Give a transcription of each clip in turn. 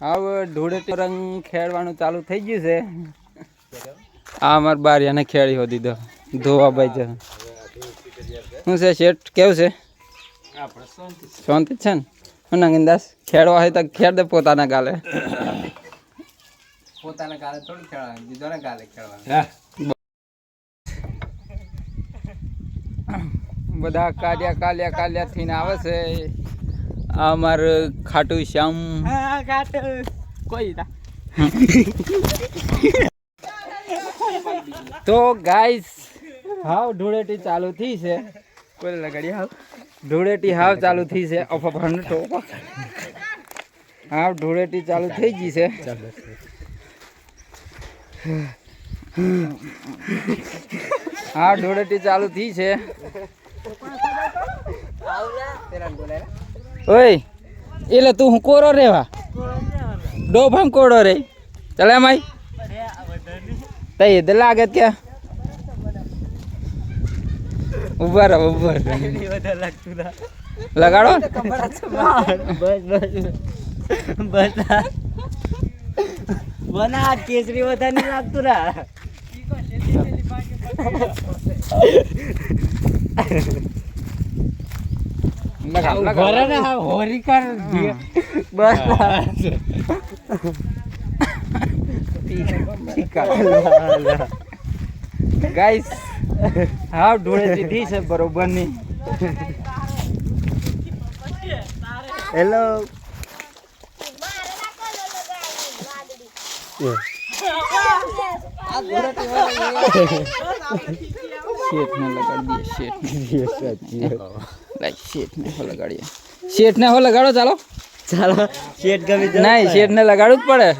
હવે ધૂળેટી રંગ ખેડવાનું ચાલુ થઈ ગયું છે. આ અમાર બારિયાને ખેડી હો દીધો. ધોવા ભાઈ છે. શું છે શેઠ? કેવું છે? શાંતિ છે ને? હું નગીનદાસ ખેડવા હોય તો ખેડ દે પોતાના ગાલે. પોતાના ગાલે થોડું ખેડવાનું બીજોના ગાલે ખેડવાનું. બધા કાલિયા કાલિયા કાલિયા થઈને આવે છે. આ માર ખાટુ શ્યામ. કોઈ તો ગાઈસ હાવ ધૂળેટી ચાલુ થઈ છે. કોઈ લગાડી હાવ. ધૂળેટી હાવ ચાલુ થઈ છે. અફફાનો ટોપા હાવ ધૂળેટી ચાલુ થઈ ગઈ છે. હાવ ધૂળેટી ચાલુ થઈ છે. ઓય, એટલે તું હું કોરો રેવા ડોભામ કોડો રે. ચલે માઈ. તઈ તો લાગે કે? ઊભા રહો, ઊભા લગાડો. બસ બના કેસરી વધારે નહીં લાગતું ને હોરી કર બસ ગાઈસ હાવ ઢોળે દી છે બરોબરની હેલો શેઠ ને લગાડી દઈએ શેઠ લાઈક શેઠને હો લગાડીએ. શેઠને હો લગાડો ચાલો. ચાલો શેઠ ગમી જાય નહીં શેઠને લગાડવું જ પડે.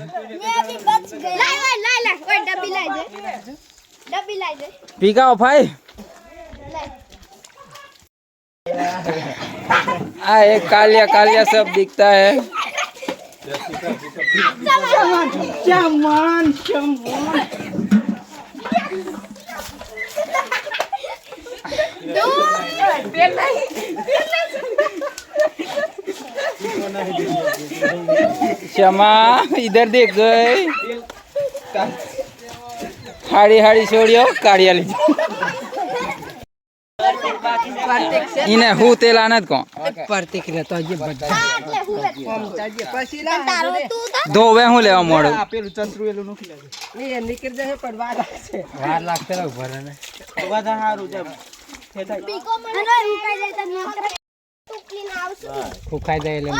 પીકાઓ ભાઈ. આ એક કાલિયા કાલિયા સબ દીખતા હે. ચમન ચમન ચમન क्षमा इधर देख गई हाड़ी हाड़ी छोड़ियो काढ़िया लीजिए इने હું તેલ આનત કો પ્રતિક ને તો જે બધા એટલે હું પછી તારો તું તો ધોવે હું લેવા મોડું પેલું ચંદ્રુ એલું નુખી લાગે એ નીકળી જશે પણ વાર લાગશે વાર લાગશે ને ભરે ને બધા સારું છે મને જાય. એટલે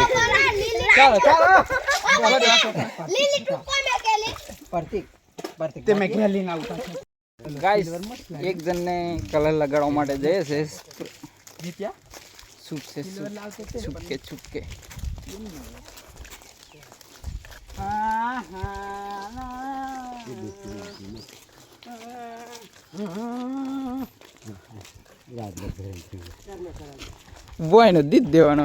ચાલો ચાલો. એક જણને કલર લગાડવા માટે જઈએ છે જીત્યા છૂટકે છૂટકે છૂટકે બોયનો દીધ દેવાનો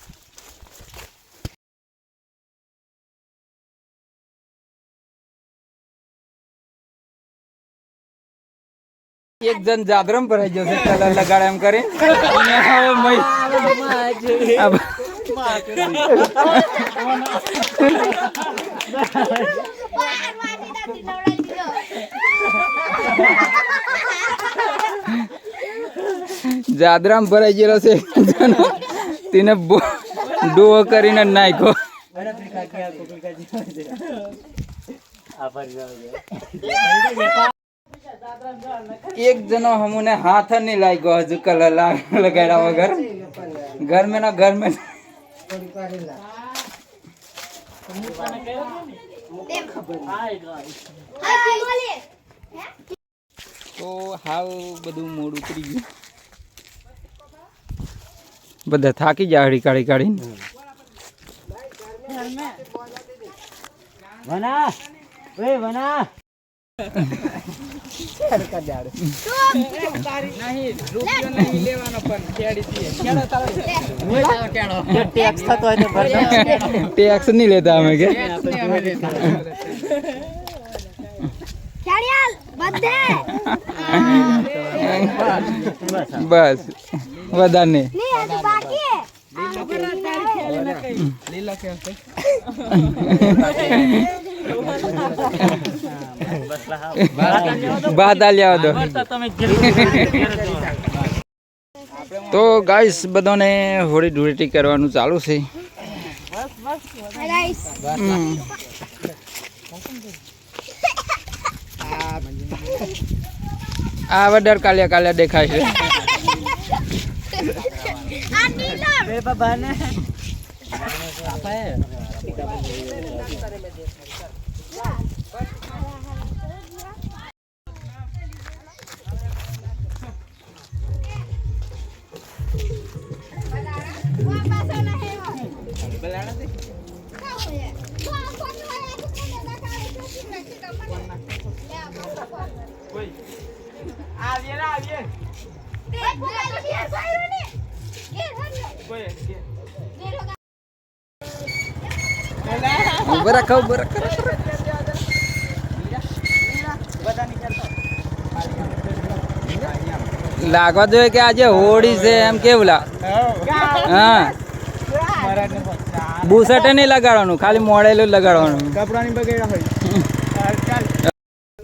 એક જણ જાદરમ ભરાઈ ગયો છે કલર લગાડે એમ કરી અને હવે જાદરામ ભરાઈ ગયેલો છે. તેને ડોહો કરીને નાખ્યો. એક જણો હમુને હાથ નહીં લાગ્યો હજુ કલર લગાડ્યા વગર. ઘર મેં ઘર મે તો હાવ બધું મોડ ઉતરી ગયું. બધા થાકી ગયા હળી કાઢી કાઢીને. વના. વના. ટેક્સ થતો હોય તો ભરજો ટેક્સ નહીં લેતા અમે કે ચાડિયાલ બધે બસ વધારે નહીં ની હજુ બાકી બાદ આલ્યા દો તો ગાઈસ, બધાને હોળી ધૂળેટી કરવાનું ચાલુ છે. આ વડર કાલ્યા કાલ્યા દેખાય છે. ભર્યું ને. ઊભા રાખો ઊભા રાખો લાગવા જોઈએ કે આજે હોળી છે એમ કેવું લા હા બુસટ નહીં લગાડવાનું ખાલી મોડેલું લગાડવાનું. કપડાની બગેડા હોય.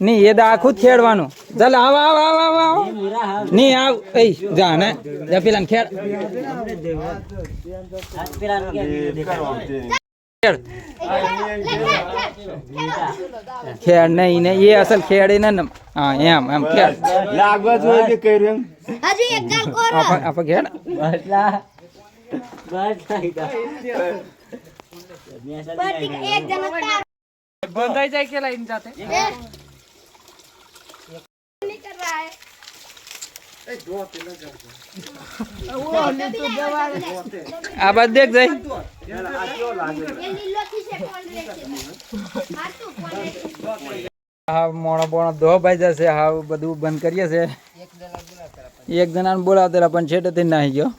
નહીં એ આખું જ ખેડવાનું. ચાલ આવ આવ આવ આવ આવ. નહીં આવ. એ જા ને. જા પેલા ખેડ. ખેડ. ખેડ નહીં ને એ અસલ ખેડ ને ને. હા એમ એમ ખેડ. લાગવા જોઈએ કે કર્યું હજી એક ગાલ કોરો. આપા આપા ખેડ? બસ. જણ તાર બંધાઈ જાય કે લાઈન જાતે ए नहीं कर रहा है આ બાદ દેખ જઈ ये लीलो थी से कौन रे हां तू कौन रे હા મોણો બોણો ધો ભાઈ જશે હા બધું બંધ કરીએ છે એક જણાને બોલાવતેલા પણ છેટેથી નાહી ગયો